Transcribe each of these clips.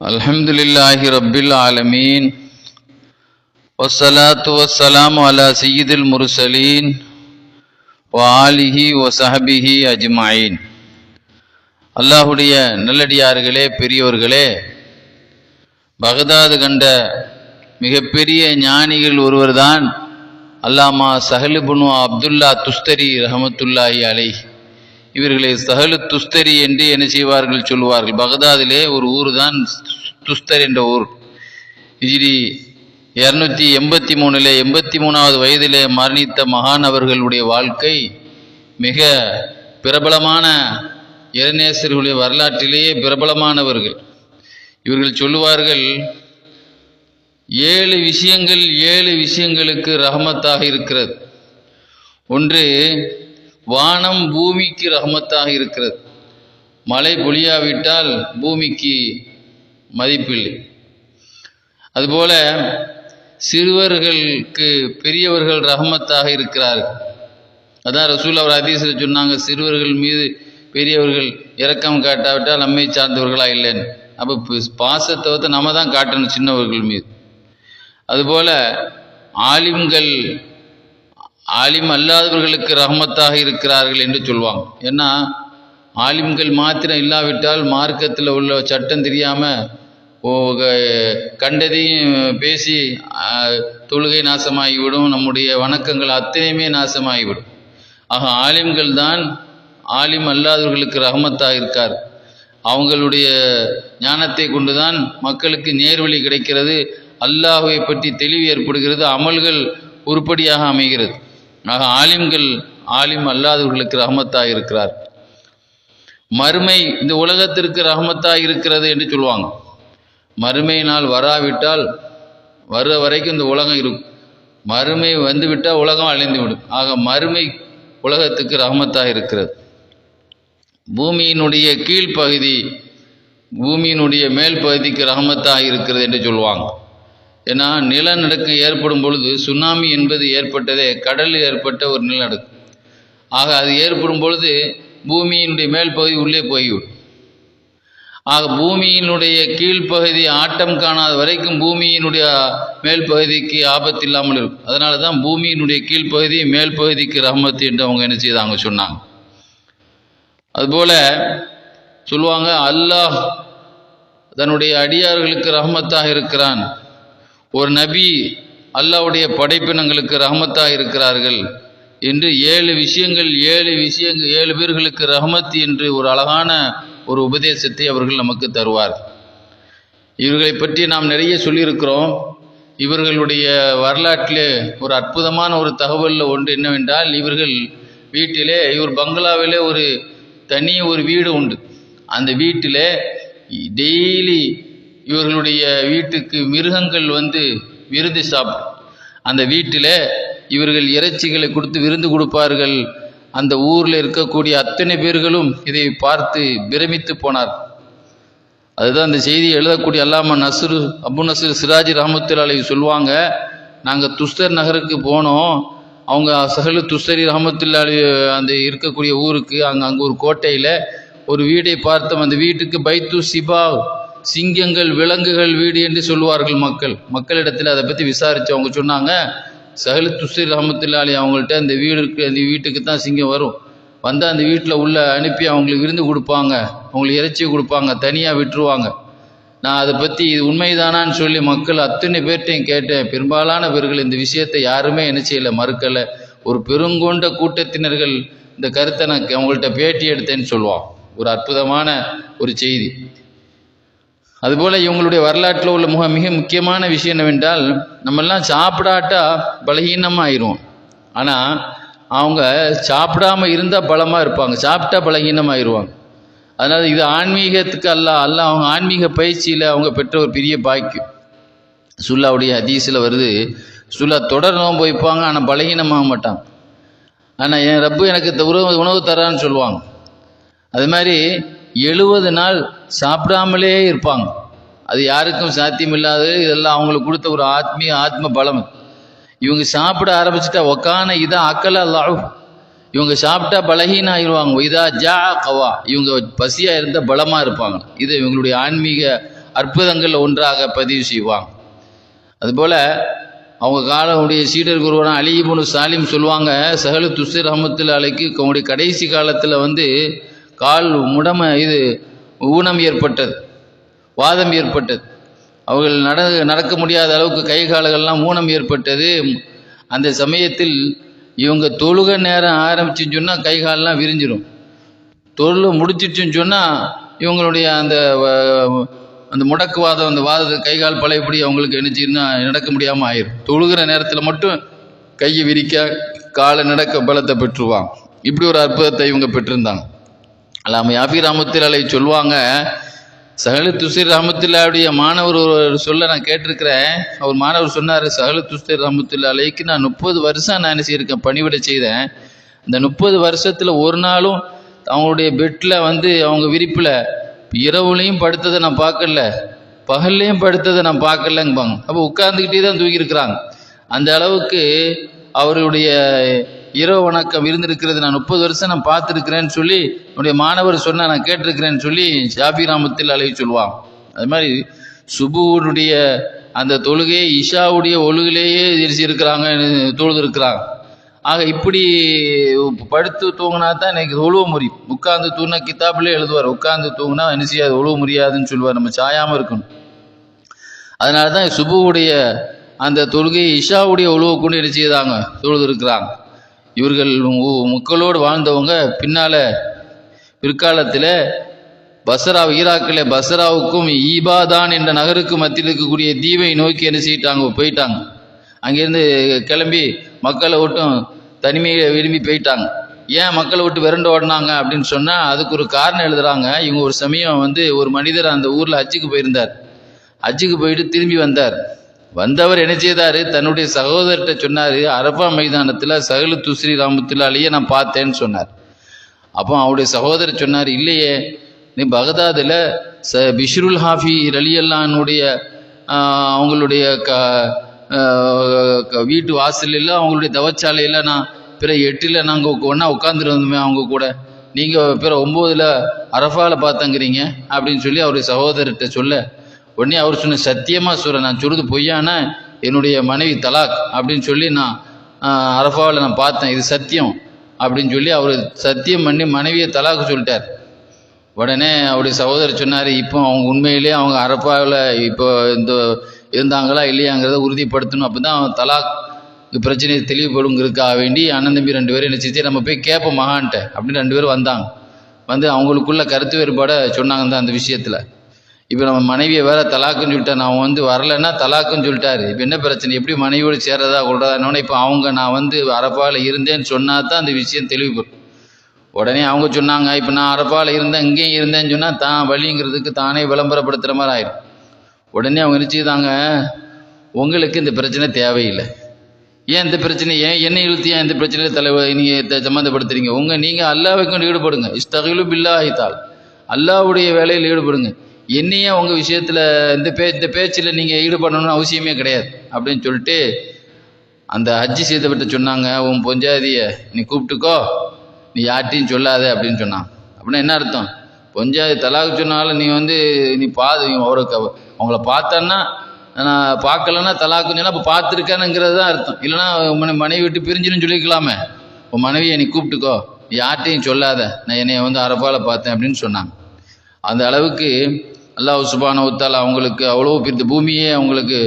الحمد لله رب العالمين والصلاة والسلام على سيد المرسلين وآله وصحبه أجمعين அல்லாஹுடைய நல்லடியார்களே பெரியோர்களே பகதாது கண்ட மிகப்பெரிய ஞானிகள் ஒருவர்தான் அல்லாமா சஹலுபுனு அப்துல்லா துஸ்தரி ரஹமத்துல்லாஹி அலை இவர்களை சஹலு துஸ்தரி என்று என்ன செய்வார்கள் சொல்வார்கள் பகதாதிலே ஒரு ஊர் தான் துஸ்தர் என்ற ஊர். ஹிஜ்ரி இரநூத்தி எண்பத்தி மூணிலே எண்பத்தி மூணாவது வயதிலே மரணித்த மகான் அவர்களுடைய வாழ்க்கை மிக பிரபலமான இளநேசர்களுடைய வரலாற்றிலேயே பிரபலமானவர்கள். இவர்கள் சொல்லுவார்கள் ஏழு விஷயங்கள் ஏழு விஷயங்களுக்கு ரஹமத்தாக இருக்கிறது. ஒன்று வானம் பூமிக்கு ரஹமத்தாக இருக்கிறது. மழை பொழியாவிட்டால் பூமிக்கு மதிப்பில்லை. அதுபோல சிறுவர்களுக்கு பெரியவர்கள் ரஹமத்தாக இருக்கிறார்கள். அதான் ரசூல் அவர் அதீசில் சொன்னாங்க சிறுவர்கள் மீது பெரியவர்கள் இறக்கம் காட்டாவிட்டால் நம்மை சார்ந்தவர்களா இல்லைன்னு. அப்போ பாசத்தை வந்து நம்ம தான் காட்டணும் சின்னவர்கள் மீது. அதுபோல ஆலிம்கள் ஆலிம் அல்லாதவர்களுக்கு ரஹமத்தாக இருக்கிறார்கள் என்று சொல்லுவாங்க ஏன்னா ஆலிம்கள் மாத்திரம் இல்லாவிட்டால் மார்க்கத்தில் உள்ள சட்டம் தெரியாமல் ஓ க- கண்டதையும் பேசி தொழுகை நாசமாகிவிடும் நம்முடைய வணக்கங்கள் அத்தனையுமே நாசமாகிவிடும். ஆக ஆலிம்கள் தான் ஆலிம் அல்லாதவர்களுக்கு ரஹமத்தாக இருக்கார். அவங்களுடைய ஞானத்தை கொண்டுதான் மக்களுக்கு நேர்வழி கிடைக்கிறது. அல்லாஹுவை பற்றி தெளிவு ஏற்படுகிறது. அமல்கள் உருப்படியாக அமைகிறது. ஆக ஆலிம்கள் ஆலிம் அல்லாதவர்களுக்கு ரஹமத்தாக இருக்கிறார். மறுமை இந்த உலகத்திற்கு ரஹமத்தாக இருக்கிறது என்று சொல்லுவாங்க. மறுமை நாள் வராவிட்டால் வர்ற வரைக்கும் இந்த உலகம் இருக்கும். மறுமை வந்துவிட்டால் உலகம் அழிந்து விடும் ஆக மறுமை உலகத்துக்கு ரஹமத்தாக இருக்கிறது. பூமியினுடைய கீழ்ப்பகுதி பூமியினுடைய மேல் பகுதிக்கு ரஹமத்தாக இருக்கிறது என்று சொல்லுவாங்க. ஏன்னா நிலநடுக்கம் ஏற்படும் பொழுது சுனாமி என்பது ஏற்பட்டதே கடலில் ஏற்பட்ட ஒரு நிலநடுக்கம். ஆக அது ஏற்படும் பொழுது பூமியினுடைய மேல் பகுதி உள்ளே போய்விடும். ஆக பூமியினுடைய கீழ்ப்பகுதி ஆட்டம் காணாத வரைக்கும் பூமியினுடைய மேல் பகுதிக்கு ஆபத்து இல்லாமல் இருக்கும். அதனால தான் பூமியினுடைய கீழ்ப்பகுதி மேல் பகுதிக்கு ரஹமத்து என்று அவங்க என்ன செய்தாங்க சொன்னாங்க. அதுபோல சொல்லுவாங்க அல்லாஹ் தன்னுடைய அடியார்களுக்கு ரஹமத்தாக இருக்கிறான். ஒரு நபி அல்லாஹ்வுடைய படைப்பினங்களுக்கு ரஹமத்தாக இருக்கிறார்கள் என்று ஏழு விஷயங்கள் ஏழு விஷயங்கள் ஏழு பேர்களுக்கு ரஹமத் என்று ஒரு அழகான ஒரு உபதேசத்தை அவர்கள் நமக்கு தருவார். இவர்களை பற்றி நாம் நிறைய சொல்லியிருக்கிறோம். இவர்களுடைய வரலாற்றிலே ஒரு அற்புதமான ஒரு தகவலில் ஒன்று என்னவென்றால் இவர்கள் வீட்டிலே இவர் பங்களாவிலே ஒரு தனி ஒரு வீடு உண்டு. அந்த வீட்டிலே டெய்லி இவர்களுடைய வீட்டுக்கு மிருகங்கள் வந்து விருந்து சாப்பிடும் அந்த வீட்டில் இவர்கள் இறைச்சிகளை கொடுத்து விருந்து கொடுப்பார்கள். அந்த ஊரில் இருக்கக்கூடிய அத்தனை பேர்களும் இதை பார்த்து பிரமித்து போனார். அதுதான் அந்த செய்தி எழுதக்கூடிய அல்லாம நசுரு அபு நஸ்ரு சிராஜி ரஹமத்துல்லாலை சொல்லுவாங்க நாங்கள் துஸ்தர் நகருக்கு போனோம். அவங்க சஹலு துஸ்தரி ரஹமத்துல்லாலி அந்த இருக்கக்கூடிய ஊருக்கு அங்கே அங்கே ஒரு கோட்டையில் ஒரு வீடை பார்த்தோம். அந்த வீட்டுக்கு பைத்து சிபா சிங்கங்கள் விலங்குகள் வீடு என்று சொல்லுவார்கள் மக்கள். மக்களிடத்தில் அதை பற்றி விசாரித்து அவங்க சொன்னாங்க. சஹலு துஸ்தரி ரஹமத்துல்லாலி அவங்கள்ட்ட அந்த வீடு இருக்கு அந்த வீட்டுக்கு தான் சிங்கம் வரும். வந்தால் அந்த வீட்டில் உள்ள அனுப்பி அவங்களுக்கு விருந்து கொடுப்பாங்க. அவங்களுக்கு இறைச்சி கொடுப்பாங்க தனியாக விட்டுருவாங்க. நான் அதை பற்றி இது உண்மைதானான்னு சொல்லி மக்கள் அத்தனை பேர்ட்டையும் கேட்டேன். பெரும்பாலான பேர்கள் இந்த விஷயத்தை யாருமே என்ன செய்யலை மறுக்கலை. ஒரு பெருங்கொண்ட கூட்டத்தினர்கள் இந்த கருத்தை நான் அவங்கள்ட்ட பேட்டி எடுத்தேன்னு சொல்லுவான். ஒரு அற்புதமான ஒரு செய்தி. அதுபோல் இவங்களுடைய வரலாற்றில் உள்ள முக மிக முக்கியமான விஷயம் என்னவென்றால் நம்மெல்லாம் சாப்பிடாட்டா பலகீனமாக ஆயிரும் ஆனால் அவங்க சாப்பிடாம இருந்தால் பலமாக இருப்பாங்க. சாப்பிட்டா பலகீனமாயிருவாங்க. அதனால் இது ஆன்மீகத்துக்கு அல்ல அல்ல அவங்க ஆன்மீக பயிற்சியில் அவங்க பெற்ற ஒரு பெரிய பாக்கியம். சுல்லாவுடைய ஹதீஸில் வருது சுல்லா தொடர் நோம்பு வைப்பாங்க ஆனால் பலகீனமாக மாட்டாங்க ஆனால் என் ரப்பு எனக்கு இந்த உணவு உணவு தரான்னு சொல்லுவாங்க. அது மாதிரி எழுபது நாள் சாப்பிடாமலே இருப்பாங்க. அது யாருக்கும் சாத்தியமில்லாதது. இதெல்லாம் அவங்களுக்கு கொடுத்த ஒரு ஆத்மீய ஆத்ம பலம். இவங்க சாப்பிட ஆரம்பிச்சிட்டா ஒக்கான இதா அக்கல அல்லாஹ். இவங்க சாப்பிட்டா பலகீனம் ஆயிடுவாங்க இதா ஜா கவா. இவங்க பசியாக இருந்தால் பலமாக இருப்பாங்க. இது இவங்களுடைய ஆன்மீக அற்புதங்கள் ஒன்றாக பதிவு செய்வாங்க. அதுபோல் அவங்க காலமுடைய சீடர் குருவான அலிபுனு சாலிம் சொல்லுவாங்க சஹலு துசிர் அஹமத்துல அலைக்கு அவங்களுடைய கடைசி காலத்தில் வந்து கால் முடம இது ஊனம் ஏற்பட்டது வாதம் ஏற்பட்டது. அவர்கள் நட நடக்க முடியாத அளவுக்கு கை கால்கள்லாம் ஊனம் ஏற்பட்டது. அந்த சமயத்தில் இவங்க தொழுக நேரம் ஆரம்பிச்சுன்னு சொன்னால் கை கால்லாம் விரிஞ்சிடும் தொழில் முடிச்சிடுச்சுன்னு சொன்னால் இவங்களுடைய அந்த வ- அந்த முடக்குவாதம் அந்த வாதத்தை கை கால் பழையபடி அவங்களுக்கு நினச்சின்னா நடக்க முடியாமல் ஆயிரும். தொழுகிற நேரத்தில் மட்டும் கையை விரிக்க காலை நடக்க பலத்தை பெற்றுவான் இப்படி ஒரு அற்புதத்தை இவங்க பெற்றிருந்தாங்க. அல்லாம யாபி ராமத்திலாலை சொல்லுவாங்க சகல துசிர் ரஹமத்துல்லாவுடைய மாணவர் ஒரு சொல்ல நான் கேட்டிருக்கிறேன். அவர் மாணவர் சொன்னார் சகல துசிர் ரஹமத்துல்லாலைக்கு நான் முப்பது வருஷம் நான் என்ன செய்யிருக்கேன் பணிவிட செய்தேன். இந்த முப்பது வருஷத்தில் ஒரு நாளும் அவங்களுடைய பெட்டில் வந்து அவங்க விரிப்பில் இரவுலையும் படுத்ததை நான் பார்க்கல பகல்லையும் படுத்ததை நான் பார்க்கலங்குவாங்க அப்போ உட்கார்ந்துக்கிட்டே தான் தூங்கியிருக்கிறாங்க. அந்த அளவுக்கு அவருடைய இரவு வணக்கம் இருந்திருக்கிறது நான் முப்பது வருஷம் நான் பார்த்துருக்கிறேன்னு சொல்லி என்னுடைய மாணவர் சொன்ன நான் கேட்டிருக்கிறேன்னு சொல்லி ஷாபி ராமத்தில் அழகி சொல்லுவான். அது மாதிரி சுபுவனுடைய அந்த தொழுகையை இஷாவுடைய ஒழுகிலேயே எரிச்சிருக்கிறாங்க தொழுதுருக்கிறாங்க. ஆக இப்படி படுத்து தூங்கினா தான் எனக்கு ஒழுவ முடியும். உட்காந்து தூங்கினா கித்தாப்லேயே எழுதுவார். உட்காந்து தூங்கினா என்ன செய்யாது? ஒழுவ முடியாதுன்னு சொல்லுவார். நம்ம சாயாமல் இருக்கணும். அதனால தான் சுபுவுடைய அந்த தொழுகை இஷாவுடைய உழவு கொண்டு என்ன செய்தாங்க? தொழுது இருக்கிறாங்க இவர்கள் மக்களோடு வாழ்ந்தவங்க பின்னால் பிற்காலத்தில் பஸ்ரா ஈராக்கில் பஸ்ராவுக்கும் ஈபாதான் என்ற நகருக்கு மத்தியில் இருக்கக்கூடிய தீவை நோக்கி என்ன செய்யிட்டாங்க? போயிட்டாங்க. அங்கேருந்து கிளம்பி மக்களை விட்டும் தனிமையை விரும்பி போயிட்டாங்க. ஏன் மக்களை விட்டு விரண்டு ஓடினாங்க அப்படின்னு சொன்னால் அதுக்கு ஒரு காரணம் எழுதுகிறாங்க இவங்க ஒரு சமயம் வந்து ஒரு மனிதர் அந்த ஊரில் ஹஜ்ஜுக்கு போயிருந்தார். ஹஜ்ஜுக்கு போயிட்டு திரும்பி வந்தார். வந்தவர் என்ன செய்தார்? தன்னுடைய சகோதரர்கிட்ட சொன்னார் அரபா மைதானத்தில் சகலு துஸ்ரீ அழிய நான் பார்த்தேன்னு சொன்னார். அப்போ அவருடைய சகோதரர் சொன்னார் இல்லையே நீ பகதாதில் ச பிஷ்ருல் ஹாஃபி ரலியல்லானுடைய அவங்களுடைய க க- வீட்டு வாசலில் அவங்களுடைய தவச்சாலையில் நான் பிற எட்டில் நாங்கள் ஒன்றா உட்காந்துருந்தோமே அவங்க கூட. நீங்கள் பிற ஒம்போதில் அரஃபாவில் பார்த்தங்கிறீங்க அப்படின்னு சொல்லி அவருடைய சகோதரர்கிட்ட சொல்ல உடனே அவர் சொன்ன சத்தியமாக சொல்கிறேன் நான் சொல்கிறது பொய்யானா என்னுடைய மனைவி தலாக் அப்படின்னு சொல்லி நான் அரஃபாவில் நான் பார்த்தேன். இது சத்தியம் அப்படின்னு சொல்லி அவர் சத்தியம் பண்ணி மனைவியை தலாக்கு சொல்லிட்டார். உடனே அவருடைய சகோதரர் சொன்னார் இப்போ அவங்க உண்மையிலேயே அவங்க அரப்பாவில் இப்போ இந்த இருந்தாங்களா இல்லையாங்கிறத உறுதிப்படுத்தணும். அப்போ தான் தலாக் பிரச்சனையை தெளிவுபடுங்கிறதுக்காக வேண்டி அண்ணன் தம்பி ரெண்டு பேரும் என்ன செஞ்சு நம்ம போய் கேட்போம் மகான்ட்ட அப்படின்னு ரெண்டு பேரும் வந்தாங்க. வந்து அவங்களுக்குள்ள கருத்து வேறுபாடை சொன்னாங்க தான் அந்த விஷயத்தில். இப்போ நம்ம மனைவியை வேற தலாக்குன்னு சொல்லிட்டேன் நான் வந்து வரலைன்னா தலாக்குன்னு சொல்லிட்டாரு. இப்போ என்ன பிரச்சனை? எப்படி மனைவியோடு சேர்றதா கொள்றதானோட இப்போ அவங்க நான் வந்து அரப்பாவில் இருந்தேன்னு சொன்னா தான் அந்த விஷயம் தெளிவுபடும். உடனே அவங்க சொன்னாங்க இப்போ நான் அரப்பாவில் இருந்தேன் இங்கேயும் இருந்தேன்னு சொன்னால் தான் வழிங்கிறதுக்கு தானே விளம்பரப்படுத்துகிற மாதிரி ஆயிடும். உடனே அவங்க நினச்சிதாங்க உங்களுக்கு இந்த பிரச்சனை தேவையில்லை. ஏன் இந்த பிரச்சனை? ஏன் என்ன இழுத்து ஏன் இந்த பிரச்சனையில் தலைவர் நீங்கள் சம்மந்தப்படுத்துறீங்க? உங்கள் நீங்கள் அல்லாவை கொண்டு ஈடுபடுங்க. இஸ்தகிலு பில்லாஹித்தால் அல்லாவுடைய வேலையில் ஈடுபடுங்க. என்னையே உங்கள் விஷயத்தில் இந்த பே இந்த பேச்சில் நீங்கள் ஈடுபடணும்னு அவசியமே கிடையாது அப்படின்னு சொல்லிட்டு அந்த ஹஜ்ஜி செய்தவர்கிட்ட சொன்னாங்க உன் பொஞ்சாதிய நீ கூப்பிட்டுக்கோ நீ யார்ட்டையும் சொல்லாத அப்படின்னு சொன்னான். அப்படின்னா என்ன அர்த்தம்? பொஞ்சாதி தலாக்கு சொன்னாலும் நீ வந்து நீ பாது அவருக்கு அவங்கள பார்த்தான்னா நான் பார்க்கலன்னா தலாக்குன்னு சொன்னால் அப்போ பார்த்துருக்கேனுங்கிறது தான் அர்த்தம். இல்லைன்னா மனை- மனைவி விட்டு பிரிஞ்சுன்னு சொல்லிக்கலாமே உன் மனைவியை நீ கூப்பிட்டுக்கோ நீ யார்ட்டையும் சொல்லாத. நான் என்னைய வந்து அரப்பால் பார்த்தேன் அப்படின்னு சொன்னாங்க. அந்த அளவுக்கு அல்லாஹ் சுபானவத்தால் அவங்களுக்கு அவ்வளோ பெரிய பூமியே அவங்களுக்கு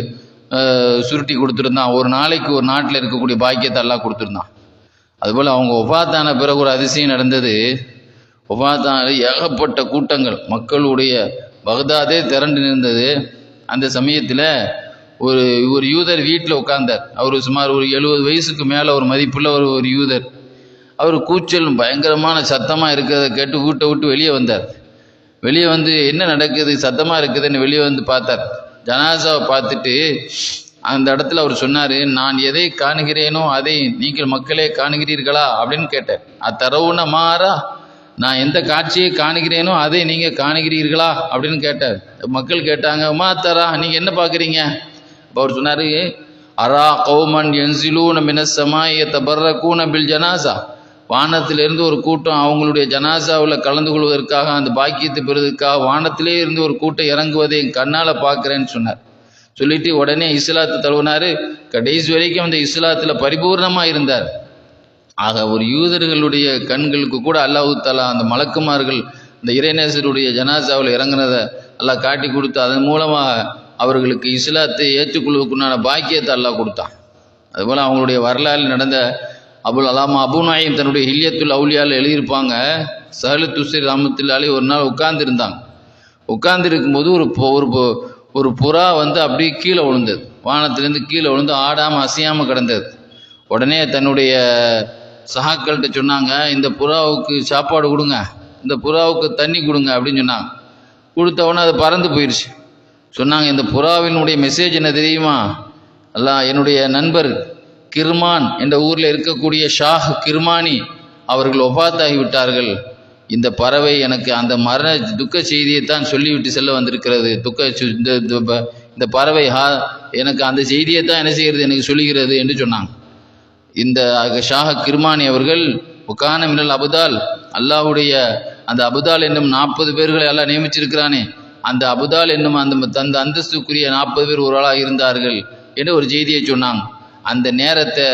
சுருட்டி கொடுத்துருந்தான். ஒரு நாளைக்கு ஒரு நாட்டில் இருக்கக்கூடிய பாக்கியத்தை எல்லாம் கொடுத்துருந்தான். அதுபோல் அவங்க ஒபாத்தான பிறகு ஒரு அதிசயம் நடந்தது. ஒபாத்தான ஏகப்பட்ட கூட்டங்கள். மக்களுடைய பகதாதே திரண்டு நின்றது. அந்த சமயத்தில் ஒரு ஒரு யூதர் வீட்டில் உட்கார்ந்தார். அவர் சுமார் ஒரு எழுபது வயசுக்கு மேலே ஒரு மதிப்புள்ள ஒரு ஒரு யூதர். அவர் கூச்சல் பயங்கரமான சத்தமாக இருக்கிறத கேட்டு வீட்டை விட்டு வெளியே வந்தார். வெளியே வந்து என்ன நடக்குது சத்தமாக இருக்குதுன்னு வெளியே வந்து பார்த்தார். ஜனாசாவை பார்த்துட்டு அந்த இடத்துல அவர் சொன்னார் நான் எதை காணுகிறேனோ அதை நீங்கள் மக்களே காணுகிறீர்களா? அப்படின்னு கேட்டேன் அத்தரவுன மாறா நான் எந்த காட்சியை காணுகிறேனோ அதை நீங்கள் காணுகிறீர்களா? அப்படின்னு கேட்டார். மக்கள் கேட்டாங்க மா தரா நீங்கள் என்ன பார்க்குறீங்க? அப்போ அவர் சொன்னார் அரா கௌமன் என்சிலூன மினசமாய தபர்ரகூன பில் ஜனாசா. வானத்திலிருந்து ஒரு கூட்டம் அவங்களுடைய ஜனாசாவில் கலந்து கொள்வதற்காக அந்த பாக்கியத்தை பெறுவதற்காக வானத்திலே இருந்து ஒரு கூட்டம் இறங்குவதை என் கண்ணால் பார்க்குறேன்னு சொன்னார். சொல்லிட்டு உடனே இஸ்லாத்தை தழுவினார். கடைசி வரைக்கும் அந்த இஸ்லாத்தில் பரிபூர்ணமாக இருந்தார். ஆக ஒரு யூதர்களுடைய கண்களுக்கு கூட அல்லாஹு தாலா அந்த மலக்குமார்கள் இந்த இறைநேசருடைய ஜனாசாவில் இறங்குனதை எல்லாம் காட்டி கொடுத்து அதன் மூலமாக அவர்களுக்கு இஸ்லாத்தை ஏற்றுக்கொள்வதற்குண்டான பாக்கியத்தை அல்லாஹ் கொடுத்தான். அதுபோல் அவங்களுடைய வரலாறு நடந்த அபுல் அலாமா அபு நாயம் தன்னுடைய ஹில்யத்துல் அவுலியாவில் எழுதியிருப்பாங்க. சஹலு துஸ்ரி ராமத்துல்லாலே ஒரு நாள் உட்கார்ந்துருந்தாங்க உட்கார்ந்துருக்கும்போது ஒரு ஒரு ஒரு புறா வந்து அப்படியே கீழே விழுந்தது. வானத்திலேருந்து கீழே விழுந்து ஆடாமல் அசையாமல் கிடந்தது. உடனே தன்னுடைய சகாக்கள்கிட்ட சொன்னாங்க இந்த புறாவுக்கு சாப்பாடு கொடுங்க. இந்த புறாவுக்கு தண்ணி கொடுங்க அப்படின்னு சொன்னாங்க. கொடுத்த உடனே அது பறந்து போயிடுச்சு சொன்னாங்க இந்த புறாவினுடைய மெசேஜ் என்ன தெரியுமா? அல்ல என்னுடைய நண்பர் கிர்மான் என்ற ஊரில் இருக்கக்கூடிய ஷாஹ் கிர்மானி அவர்கள் ஒபாத்தாகி விட்டார்கள். இந்த பறவை எனக்கு அந்த மரண துக்க செய்தியை தான் சொல்லிவிட்டு செல்ல வந்திருக்கிறது. துக்க இந்த இந்த பறவை ஹா எனக்கு அந்த செய்தியை தான் என்ன செய்கிறது எனக்கு சொல்லுகிறது என்று சொன்னாங்க. இந்த ஷாஹ கிர்மானி அவர்கள் உக்கான மினல் அபுதால் அல்லாஹுடைய அந்த அபுதால் என்னும் நாற்பது பேர்களை எல்லாம் நியமிச்சிருக்கிறானே அந்த அபுதால் என்னும் அந்த அந்த அந்தஸ்துக்குரிய நாற்பது பேர் ஒரு ஆளாக இருந்தார்கள் என்று ஒரு செய்தியை சொன்னாங்க. அந்த நேரத்தை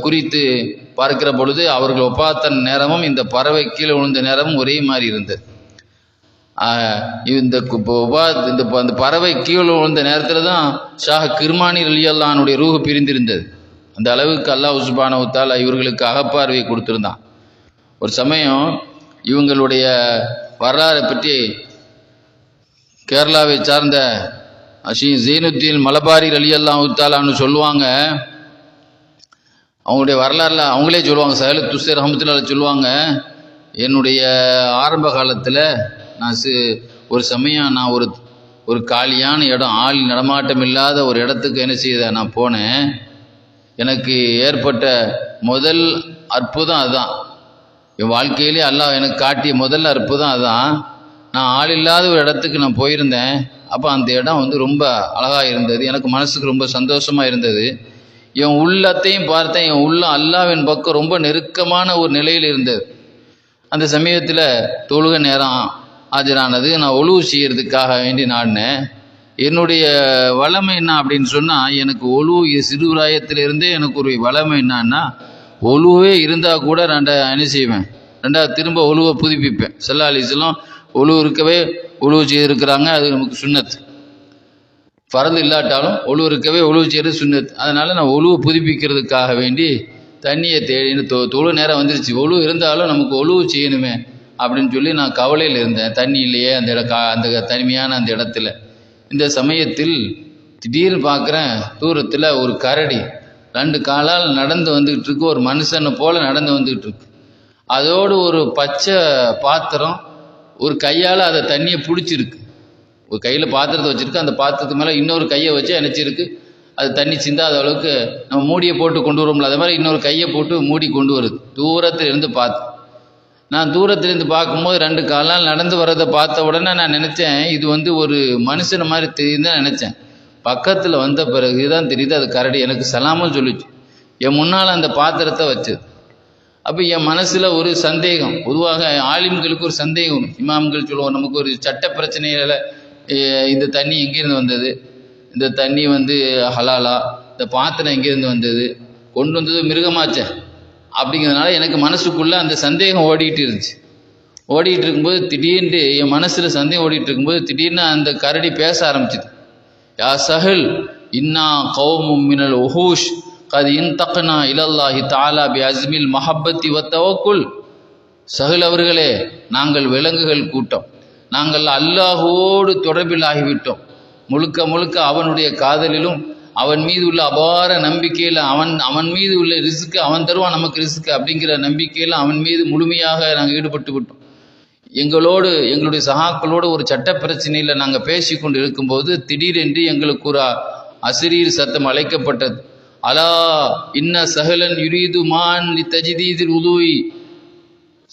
குறித்து பார்க்கிற பொழுது அவர்கள் ஒப்பாத்தன் நேரமும் இந்த பறவை கீழே விழுந்த நேரமும் ஒரே மாதிரி இருந்தது. இந்த கு- உபா- இந்த ப- அந்த பறவை கீழே விழுந்த நேரத்தில் தான் ஷாஹ் கிர்மானி ரலியல்லானுடைய ரூஹு பிரிந்திருந்தது. அந்த அளவுக்கு அல்லாஹ் சுபானவு இவர்களுக்கு அகப்பார்வை கொடுத்துருந்தான். ஒரு சமயம் இவங்களுடைய வரலாறை பற்றி கேரளாவை சார்ந்த அஷி ஜெயினுத்தீன் மலபாரி ரலி அல்லாம் உத்தாலான்னு சொல்லுவாங்க. அவங்களுடைய வரலாறுல அவங்களே சொல்லுவாங்க. சஹல துசேர் ரஹமத்துல்லாஹ் சொல்லுவாங்க. என்னுடைய ஆரம்ப காலத்தில் நான் சி ஒரு சமயம் நான் ஒரு ஒரு காலியான இடம் ஆள் நடமாட்டம் இல்லாத ஒரு இடத்துக்கு என்ன செய்த நான் போனேன். எனக்கு ஏற்பட்ட முதல் அற்புதம் அதுதான் என் வாழ்க்கையிலே அல்லாஹ் எனக்கு காட்டிய முதல் அற்புதம் அதுதான் நான் ஆள் இல்லாத ஒரு இடத்துக்கு நான் போயிருந்தேன். அப்போ அந்த இடம் வந்து ரொம்ப அழகாக இருந்தது. எனக்கு மனசுக்கு ரொம்ப சந்தோஷமாக இருந்தது. என் உள்ளத்தையும் பார்த்தேன். என் உள்ளம் அல்லாவின் பக்கம் ரொம்ப நெருக்கமான ஒரு நிலையில் இருந்தது. அந்த சமயத்தில் தொழுக நேரம் ஆஜரானது. நான் ஒழுவு செய்யறதுக்காக வேண்டி நாடினேன். என்னுடைய வளமை என்ன அப்படின்னு சொன்னால் எனக்கு ஒழுவு சிறுபிராயத்திலிருந்தே எனக்கு ஒரு வளமை என்னன்னா ஒழுவே இருந்தால் கூட ரெண்டாவது என்ன செய்வேன்? ரெண்டாவது திரும்ப ஒழுவை புதுப்பிப்பேன். செல்லாலிசலும் ஒழு இருக்கவே ஒழுவு செய்திருக்கிறாங்க அது நமக்கு சுண்ணத்து ஃபரது இல்லாட்டாலும் ஒழு இருக்கவே ஒழுவு செய்கிறது சுண்ணத்து அதனால் நான் ஒழுவை புதுப்பிக்கிறதுக்காக வேண்டி தண்ணியை தேடின்னு தொ தொழு நேரம் வந்துருச்சு. ஒழு இருந்தாலும் நமக்கு ஒழுவு செய்யணுமே அப்படின்னு சொல்லி நான் கவலையில் இருந்தேன். தண்ணி இல்லையே அந்த இட கா அந்த தனிமையான அந்த இடத்துல. இந்த சமயத்தில் திடீர்னு பார்க்குறேன் தூரத்தில் ஒரு கரடி ரெண்டு காலால் நடந்து வந்துக்கிட்டு இருக்கு. ஒரு மனுஷனை போல் நடந்து வந்துக்கிட்டு இருக்கு. அதோடு ஒரு பச்சை பாத்திரம் ஒரு கையால் அதை தண்ணியை பிடிச்சிருக்கு. ஒரு கையில் பாத்திரத்தை வச்சுருக்கு. அந்த பாத்திரத்து மேலே இன்னொரு கையை வச்சு அணைச்சிருக்கு. அது தண்ணி சிந்தாத அளவுக்கு நம்ம மூடியை போட்டு கொண்டு வரோம்ல அதே மாதிரி இன்னொரு கையை போட்டு மூடி கொண்டு வருது. தூரத்திலிருந்து பார்த்து. நான் தூரத்திலிருந்து பார்க்கும்போது ரெண்டு காலால் நடந்து வர்றதை பார்த்த உடனே நான் நினச்சேன் இது வந்து ஒரு மனுஷனை மாதிரி தெரியுதுன்னு தான் நினச்சேன். பக்கத்தில் வந்த பிறகு தான் தெரியுது அது கரடி. எனக்கு சலாமும் சொல்லிச்சு. என் முன்னால் அந்த பாத்திரத்தை வச்சது. அப்போ என் மனசில் ஒரு சந்தேகம். பொதுவாக ஆலிம்களுக்கு ஒரு சந்தேகம். இமாம்கள் சொல்லுவோம் நமக்கு ஒரு சட்ட பிரச்சனையில் இந்த தண்ணி எங்கேருந்து வந்தது? இந்த தண்ணி வந்து ஹலாலா இந்த பாத்திரம் எங்கேருந்து வந்தது? கொண்டு வந்தது மிருகமாச்சே? அப்படிங்கிறதுனால எனக்கு மனசுக்குள்ளே அந்த சந்தேகம் ஓடிக்கிட்டு இருந்துச்சு. ஓடிக்கிட்டு இருக்கும்போது திடீர்னு என் மனசில் சந்தேகம் ஓடிட்டு இருக்கும்போது திடீர்னு அந்த கரடி பேச ஆரம்பிச்சிது. யா சஹல் இன்னா கௌமும் மினல் ஒஹூஷ் கது இன்தக்னா இலல்லாஹி தாலா பி அஸ்மில் மஹப்பத்தி வ தவக்குல் அவர்களே நாங்கள் விலங்குகள் கூட்டம். நாங்கள் அல்லாஹோடு தொடர்பில் ஆகிவிட்டோம் முழுக்க முழுக்க அவனுடைய காதலிலும் அவன் மீது உள்ள அபார நம்பிக்கையில் அவன் அவன் மீது உள்ள ரிஸ்க்கு அவன் தருவான் நமக்கு ரிஸ்க்கு அப்படிங்கிற நம்பிக்கையில் அவன் மீது முழுமையாக நாங்கள் ஈடுபட்டு விட்டோம். எங்களோடு எங்களுடைய சகாக்களோடு ஒரு சட்ட பிரச்சனையில் நாங்கள் பேசி கொண்டு இருக்கும்போது திடீரென்று எங்களுக்கு ஒரு அசிரீர் சத்தம் அழைக்கப்பட்டது. அலா இன்ன சஹலன் யுரீது மான் தஜிதீதில் உதுவி.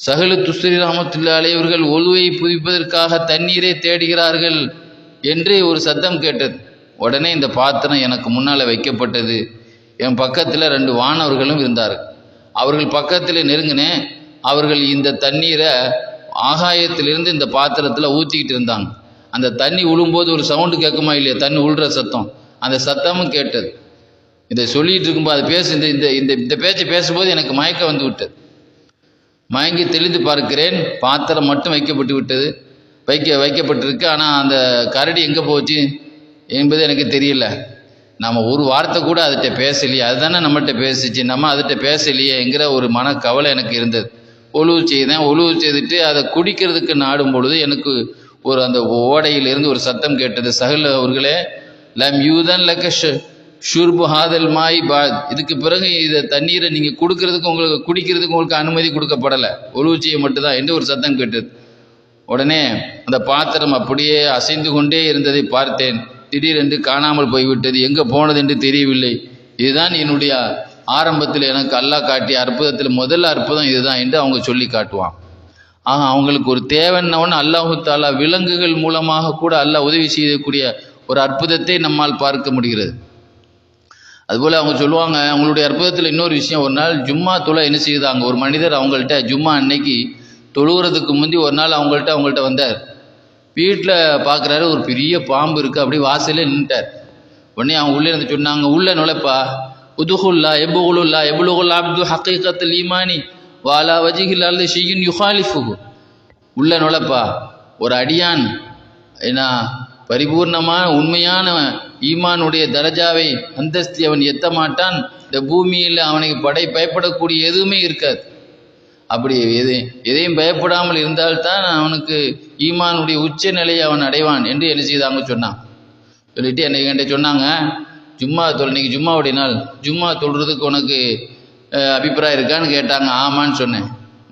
சஹலு துஸ்ரி ரஹமத்துல்லா அலைவர்கள் ஒழுவை புதிப்பதற்காக தண்ணீரை தேடுகிறார்கள் என்று ஒரு சத்தம் கேட்டது. உடனே இந்த பாத்திரம் எனக்கு முன்னால் வைக்கப்பட்டது. என் பக்கத்தில் ரெண்டு வானவர்களும் இருந்தார்கள். அவர்கள் பக்கத்தில் நெருங்கினேன் அவர்கள் இந்த தண்ணீரை ஆகாயத்திலிருந்து இந்த பாத்திரத்தில் ஊற்றிக்கிட்டு இருந்தாங்க. அந்த தண்ணி உழும்போது ஒரு சவுண்டு கேட்குமா இல்லையா? தண்ணி உழுற சத்தம். அந்த சத்தமும் கேட்டது. இதை சொல்லிட்டு இருக்கும்போது அது பேசு இந்த இந்த இந்த இந்த பேச்சை பேசும்போது எனக்கு மயக்கம் வந்து விட்டது. மயங்கி தெளிந்து பார்க்கிறேன். பாத்திரம் மட்டும் வைக்கப்பட்டு விட்டது. வைக்க வைக்கப்பட்டிருக்கு. ஆனால் அந்த கரடி எங்கே போச்சு என்பது எனக்கு தெரியல. நம்ம ஒரு வார்த்தை கூட அதுகிட்ட பேசலையே. அதுதானே நம்மகிட்ட பேசிச்சு. நம்ம அதுகிட்ட பேசலையேங்கிற ஒரு மன கவலை எனக்கு இருந்தது. ஒழுவு செய்தேன். ஒழுவு செய்துட்டு அதை குடிக்கிறதுக்கு நாடும் பொழுது எனக்கு ஒரு அந்த ஓடையிலிருந்து ஒரு சத்தம் கேட்டது. சகல் அவர்களே லம் யூதன் லக்கஷ் ஷுர்பு ஹாதல் மாய் பாத் இதுக்கு பிறகு இதை தண்ணீரை நீங்கள் கொடுக்கறதுக்கு உங்களுக்கு குடிக்கிறதுக்கு உங்களுக்கு அனுமதி கொடுக்கப்படலை. ஒழுவு மட்டும்தான் என்று ஒரு சத்தம் கேட்டது. உடனே அந்த பாத்திரம் அப்படியே அசைந்து கொண்டே இருந்ததை பார்த்தேன். திடீரென்று காணாமல் போய்விட்டது. எங்கே போனது என்று தெரியவில்லை. இதுதான் என்னுடைய ஆரம்பத்தில் எனக்கு அல்லாஹ் காட்டிய அற்புதத்தில் முதல் அற்புதம் இதுதான் என்று அவங்க சொல்லி காட்டுவான். ஆக அவங்களுக்கு ஒரு தேவைன்னவன் அல்லாஹு தாலா விலங்குகள் மூலமாக கூட அல்லாஹ் உதவி செய்யக்கூடிய ஒரு அற்புதத்தை நம்மால் பார்க்க முடிகிறது. அதுபோல் அவங்க சொல்லுவாங்க அவங்களுடைய அற்புதத்தில் இன்னொரு விஷயம் ஒரு நாள் ஜும்மா தொலை என்ன செய்தாங்க? ஒரு மனிதர் அவங்கள்ட்ட ஜும்மா அன்னைக்கு தொழுகிறதுக்கு முந்தி ஒரு நாள் அவங்கள்ட்ட அவங்கள்ட்ட வந்தார். வீட்டில் பார்க்குறாரு ஒரு பெரிய பாம்பு இருக்குது அப்படி வாசலே நின்ட்டார் உடனே அவங்க உள்ளே இருந்து சொன்னாங்க உள்ளே நுழைப்பா. உதுகுல்லா எபுகுலுல்லா எபுலுகுல்லா அப்து ஹக்கீகத்தில் ஈமானி. வாலா வஜிகில் அல்ல ஷியின் யுஹாலிஃபு உள்ளே நுழைப்பா. ஒரு அடியான் ஏன்னா பரிபூர்ணமான உண்மையான ஈமானுடைய தரஜாவை அந்தஸ்தி அவன் எத்த மாட்டான். இந்த பூமியில் அவனுக்கு படை பயப்படக்கூடிய எதுவுமே இருக்காது. அப்படி எது எதையும் பயப்படாமல் இருந்தால்தான் அவனுக்கு ஈமானுடைய உச்ச நிலையை அவன் அடைவான் என்று என்ன செய்தாங்க சொன்னான். சொல்லிட்டு என்னை என்கிட்ட சொன்னாங்க ஜும்மா தொல் இன்னைக்கு ஜும்மாவுடைய நாள். ஜும்மா தொழுறதுக்கு உனக்கு அபிப்பிராயம் இருக்கான்னு கேட்டாங்க. ஆமான்னு சொன்னேன்.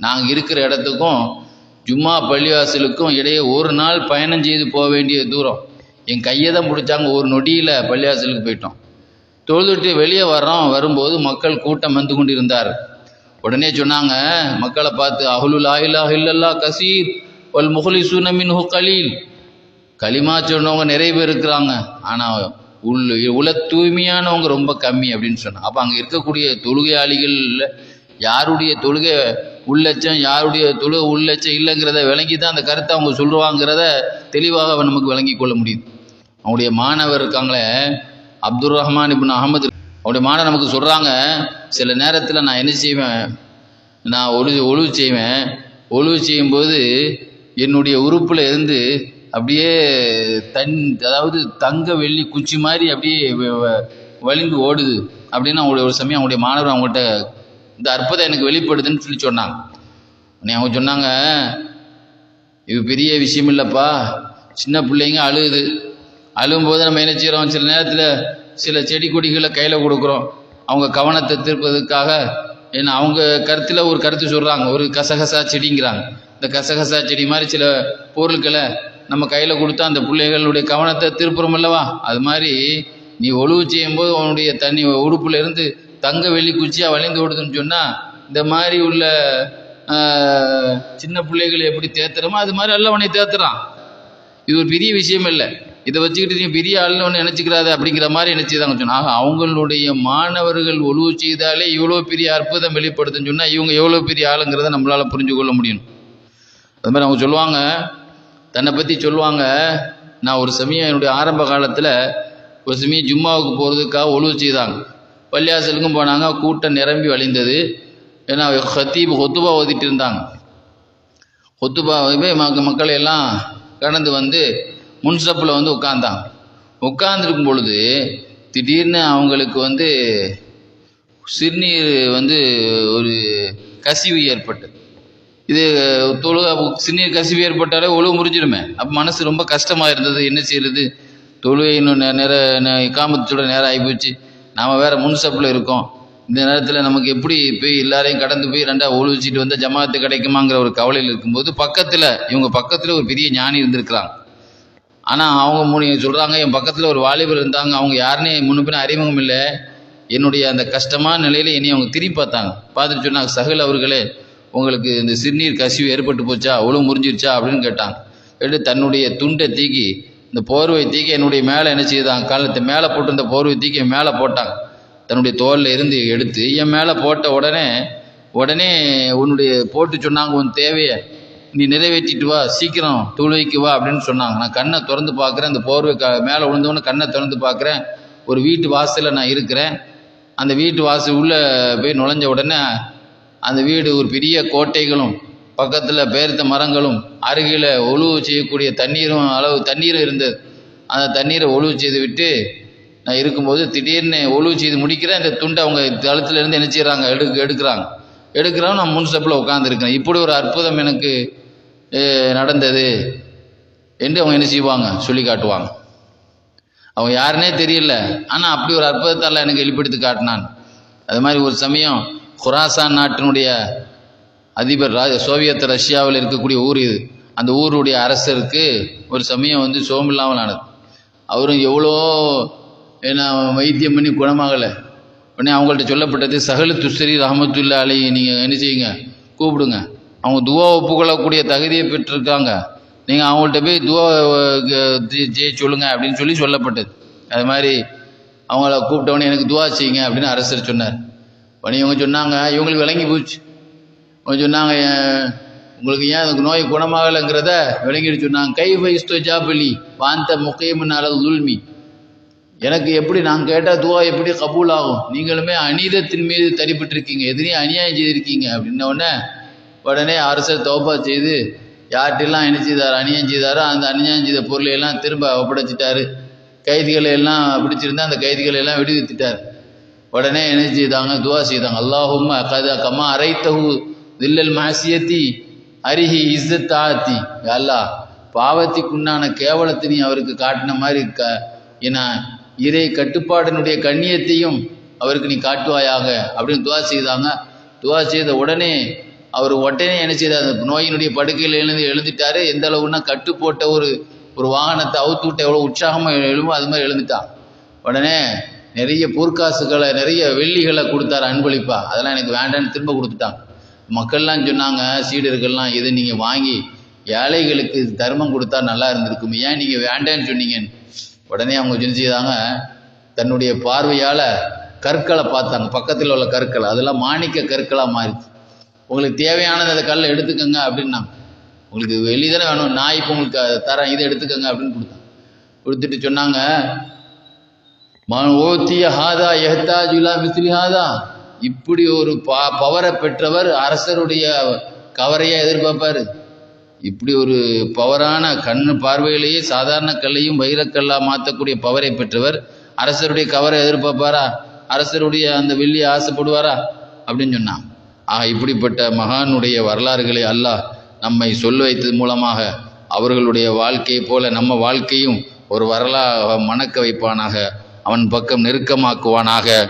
நாங்கள் இருக்கிற இடத்துக்கும் ஜும்மா பள்ளிவாசலுக்கும் இடையே ஒரு நாள் பயணம் செய்து போக வேண்டிய தூரம். என் கையை தான் பிடிச்சாங்க. ஒரு நொடியில் பள்ளிவாசலுக்கு போயிட்டோம். தொழுதுட்டு வெளியே வர்றோம். வரும்போது மக்கள் கூட்டம் வந்து கொண்டு இருந்தார் உடனே சொன்னாங்க மக்களை பார்த்து அஹுலுல் ஆயிலாஹ் இல்லல்லா கசீர். முகலி சுனமின் ஹோ கலீல். களிமா சொன்னவங்க நிறைய பேர் இருக்கிறாங்க. ஆனால் உள் உல தூய்மையானவங்க ரொம்ப கம்மி அப்படின்னு சொன்னாங்க. அப்போ அங்கே இருக்கக்கூடிய தொழுகையாளிகள் யாருடைய தொழுகை உள்ளச்சம் யாருடைய தொழு உள்ளச்சம் இல்லைங்கிறத விளங்கி தான் அந்த கருத்தை அவங்க சொல்லுவாங்கிறத தெளிவாக அவன் நமக்கு விளங்கி கொள்ள முடியுது. அவங்களுடைய மாணவர் இருக்காங்களே அப்துல் ரஹ்மான் இப்னு அகமது அவருடைய மாணவர் நமக்கு சொல்கிறாங்க சில நேரத்தில் நான் என்ன செய்வேன்? நான் ஒழு ஒழுவு செய்வேன். ஒழுவு செய்யும்போது என்னுடைய உறுப்பில் இருந்து அப்படியே தன் அதாவது தங்க வெள்ளி குச்சி மாதிரி அப்படியே வ- ஓடுது. அப்படின்னு அவங்களுடைய ஒரு சமயம் அவங்களுடைய மாணவர் அவங்கள்ட்ட இந்த அற்புதம் எனக்கு வெளிப்படுதுன்னு சொல்லி சொன்னாங்க. உடனே அவங்க சொன்னாங்க இது பெரிய விஷயம் இல்லைப்பா சின்ன பிள்ளைங்க அழுகுது அழுகும்போது நம்ம என்ன செய்கிறோம் சில நேரத்தில் சில செடி கொடிகளை கையில் கொடுக்குறோம். அவங்க கவனத்தை திருப்பதற்காக ஏன்னா அவங்க கருத்தில் ஒரு கருத்து சொல்கிறாங்க ஒரு கசகசா செடிங்கிறாங்க. இந்த கசகசா செடி மாதிரி சில பொருட்களை நம்ம கையில் கொடுத்தா அந்த பிள்ளைகளுடைய கவனத்தை திருப்புறோம் அல்லவா? அது மாதிரி நீ ஒழுவு செய்யும்போது உன்னுடைய தண்ணி உடுப்புலேருந்து தங்க வெள்ளி குச்சியாக வளைந்து ஓடுதுன்னு சொன்னால் இந்த மாதிரி உள்ள சின்ன பிள்ளைகளை எப்படி தேத்துறோமோ அது மாதிரி அல்ல உன்னை தேத்துறான். இது ஒரு பெரிய விஷயம் இல்லை. இதை வச்சுக்கிட்டு நீ பெரிய ஆளுன்னு ஒன்று நினச்சிக்கிறாத அப்படிங்கிற மாதிரி நினச்சிதாங்க சொன்னாங்க ஆக, அவங்களுடைய மாணவர்கள் ஒழுவு செய்தாலே இவ்வளோ பெரிய அற்புதம் வெளிப்படுதுன்னு சொன்னால் இவங்க எவ்வளோ பெரிய ஆளுங்கிறத நம்மளால் புரிஞ்சு கொள்ள முடியும். அது மாதிரி அவங்க சொல்லுவாங்க தன்னை பற்றி சொல்லுவாங்க நான் ஒரு சமயம் என்னுடைய ஆரம்ப காலத்தில் ஒரு சமயம் ஜும்மாவுக்கு போகிறதுக்காக ஒழுவு செய்தாங்க. பள்ளியாசலுக்கும் போனாங்க கூட்டம் நிரம்பி வழிந்தது. ஏன்னா ஹத்தீப் ஹொத்துபா ஓதிட்டு இருந்தாங்க. ஹொத்துபாவே மக்க மக்கள் எல்லாம் கடந்து வந்து முன்சப்பில் வந்து உட்கார்ந்தாங்க உட்கார்ந்துருக்கும் பொழுது திடீர்னு அவங்களுக்கு வந்து சிறுநீர் வந்து ஒரு கசிவு ஏற்பட்டது. இது தொழுக சிறுநீர் கசிவு ஏற்பட்டாலே ஒழுவு முறிஞ்சிருமே அப்போ மனசு ரொம்ப கஷ்டமாக இருந்தது. என்ன செய்யறது? தொழுகை இன்னும் நேர நே- காமத்தோட நேரம் ஆகிப்போச்சு நாம் வேறு முன்சப்பில் இருக்கோம். இந்த நேரத்தில் நமக்கு எப்படி போய் எல்லாரையும் கடந்து போய் ரெண்டா ஒழிச்சிட்டு வந்தால் ஜமாத்து கிடைக்குமாங்கிற ஒரு கவலையில் இருக்கும்போது பக்கத்தில் இவங்க பக்கத்தில் ஒரு பெரிய ஞானி இருந்திருக்கிறாங்க. ஆனால் அவங்க மூணு சொல்கிறாங்க என் பக்கத்தில் ஒரு வாலிபர் இருந்தாங்க அவங்க யாருன்னு முன்ன அறிமுகம் இல்லை. என்னுடைய அந்த கஷ்டமான நிலையில் என்னை அவங்க திரும்பி பார்த்தாங்க. பார்த்துட்டு சொன்னாங்க சகல் அவர்களே உங்களுக்கு இந்த சிறுநீர் கசிவு ஏற்பட்டு போச்சா? ஒழுங்கு முறிஞ்சிருச்சா? அப்படின்னு கேட்டாங்க. கேட்டு தன்னுடைய துண்டை தீக்கி இந்த போர்வை தூக்கி என்னுடைய மேலே என்ன செய்தான் காலத்து மேலே போட்டு இந்த போர்வை தூக்கி என் மேலே போட்டாங்க. தன்னுடைய தோலில் இருந்து எடுத்து என் மேலே போட்ட உடனே உடனே உன்னுடைய போட்டு சொன்னாங்க உன் தேவையை நீ நிறைவேற்றிட்டு வா சீக்கிரம் தொழுவைக்கு வா அப்படின்னு சொன்னாங்க. நான் கண்ணை திறந்து பார்க்குறேன் அந்த போர்வை க மேலே விழுந்தவொடனே கண்ணை திறந்து பார்க்குறேன். ஒரு வீட்டு வாசலில் நான் இருக்கிறேன். அந்த வீட்டு வாசல் உள்ளே போய் நுழைஞ்ச உடனே அந்த வீடு ஒரு பெரிய கோட்டைகளும் பக்கத்தில் பேர்த்த மரங்களும் அருகில் ஒழுவு செய்யக்கூடிய தண்ணீரும் அளவு தண்ணீரும் இருந்தது. அந்த தண்ணீரை ஒழுவு செய்து விட்டு நான் இருக்கும்போது திடீர்னு ஒழுவு செய்து முடிக்கிறேன். இந்த துண்டை அவங்க தளத்துலேருந்து என்ன செய்கிறாங்க எடுக்க எடுக்கிறாங்க. எடுக்கிறோம் நான் முன் ஸ்டெப்பில் உட்காந்துருக்கேன் இப்படி ஒரு அற்புதம் எனக்கு நடந்தது என்று அவங்க என்ன செய்வாங்க? சொல்லி காட்டுவாங்க. அவங்க யாருன்னே தெரியல. ஆனால் அப்படி ஒரு அற்புதத்தால் எனக்கு வெளிப்படுத்தி காட்டினான். அது மாதிரி ஒரு சமயம் குராசான் நாட்டினுடைய அதிபர் ராஜ சோவியத் ரஷ்யாவில் இருக்கக்கூடிய ஊர் இது. அந்த ஊருடைய அரசருக்கு ஒரு சமயம் வந்து சோமில்லாமல் ஆனது. அவரும் எவ்வளோ என்ன வைத்தியம் பண்ணி குணமாகலை. உடனே அவங்கள்ட்ட சொல்லப்பட்டது சகலு துஸ்ரி ரஹமத்துல்லா அலி நீங்கள் என்ன செய்யுங்க? கூப்பிடுங்க. அவங்க துவா ஒப்புக்கொள்ளக்கூடிய தகுதியை பெற்றிருக்காங்க. நீங்கள் அவங்கள்ட்ட போய் துவா ஜெய சொல்லுங்க அப்படின்னு சொல்லி சொல்லப்பட்டது. அது மாதிரி அவங்கள கூப்பிட்டவொடனே எனக்கு துவா செய்யுங்க அப்படின்னு அரசர் சொன்னார். உடனே இவங்க சொன்னாங்க இவங்களுக்கு விளங்கி போச்சு. கொஞ்சம் சொன்னாங்க உங்களுக்கு ஏன் அதுக்கு நோய் குணமாகலைங்கிறத விளங்கிட்டு சொன்னாங்க கை வைஸ்தோ ஜாபலி வாந்த முக்கையமின் துல்மி. எனக்கு எப்படி நான் கேட்டால் துவா எப்படி கபூல் ஆகும் நீங்களுமே அநீதத்தின் மீது தரிப்பட்டிருக்கீங்க எதிரையும் அநியாயம் செய்திருக்கீங்க அப்படின்ன உடனே உடனே அரசர் தோப்பா செய்து யார்கிட்டெல்லாம் என்ன செய்தார்? அநியாயம் செய்தாரோ? அந்த அநியாயம் செய்த பொருளை எல்லாம் திரும்ப ஒப்படைச்சிட்டாரு. கைதிகளை எல்லாம் பிடிச்சிருந்தா அந்த கைதிகளை எல்லாம் விடுவித்துட்டார். உடனே என்ன செய்தாங்க? துவா செய்தாங்க அல்லாஹும் கத கம்மா அரைத்தகு தில்லல் மாசியத்தி அரிஹி இஸ்ஸத் தாத்தி. அல்லா பாவத்திற்குண்டான கேவலத்தை நீ அவருக்கு காட்டின மாதிரி க என இறை கட்டுப்பாடினுடைய கண்ணியத்தையும் அவருக்கு நீ காட்டுவாயாக அப்படின்னு துவா செய்தாங்க. துவா செய்த உடனே அவர் உடனே என்ன செய்தார்? அந்த நோயினுடைய படுக்கையில் எழுந்து எழுந்துட்டாரு. எந்த அளவுன்னா கட்டு போட்ட ஒரு ஒரு வாகனத்தை அவுத்து விட்ட எவ்வளோ உற்சாகமாக எழுமோ அது மாதிரி எழுந்துட்டான் உடனே நிறைய பொற்காசுகளை நிறைய வெள்ளிகளை கொடுத்தாரு அன்பளிப்பா. அதெல்லாம் எனக்கு வேண்டான்னு திரும்ப கொடுத்துட்டான் மக்கள்லாம் சொன்னாங்க சீடர்கள்லாம் இதை நீங்கள் வாங்கி ஏழைகளுக்கு தர்மம் கொடுத்தா நல்லா இருந்திருக்கும். ஏன் நீங்கள் வேண்டான்னு சொன்னீங்கன்னு? உடனே அவங்க செஞ்சுதாங்க தன்னுடைய பார்வையால் கற்களை பார்த்தாங்க. பக்கத்தில் உள்ள கற்கள் அதெல்லாம் மாணிக்க கற்களாக மாறிச்சு. உங்களுக்கு தேவையானது அந்த கல்லை எடுத்துக்கோங்க அப்படின்னாங்க. உங்களுக்கு வெளி தானே வேணும். நான் இப்போ உங்களுக்கு அதை தரேன். இதை எடுத்துக்கோங்க அப்படின்னு கொடுத்தாங்க. கொடுத்துட்டு சொன்னாங்க மன் ஓத்திய ஹாதா எஹ்தாஜுலா மிஸ்லி ஹாதா. இப்படி ஒரு பா பவரை பெற்றவர் அரசருடைய கவரையாக எதிர்பார்ப்பார். இப்படி ஒரு பவரான கண்ணு பார்வையிலேயே சாதாரண கல்லையும் வைரக்கல்லா மாற்றக்கூடிய பவரை பெற்றவர் அரசருடைய கவரை எதிர்பார்ப்பாரா? அரசருடைய அந்த வெள்ளியை ஆசைப்படுவாரா? அப்படின்னு சொன்னான். ஆக இப்படிப்பட்ட மகானுடைய வரலாறுகளை அல்லாஹ் நம்மை சொல் வைத்தது மூலமாக அவர்களுடைய வாழ்க்கையைப் போல நம்ம வாழ்க்கையும் ஒரு வரலாறு மணக்க வைப்பானாக அவன் பக்கம் நெருக்கமாக்குவானாக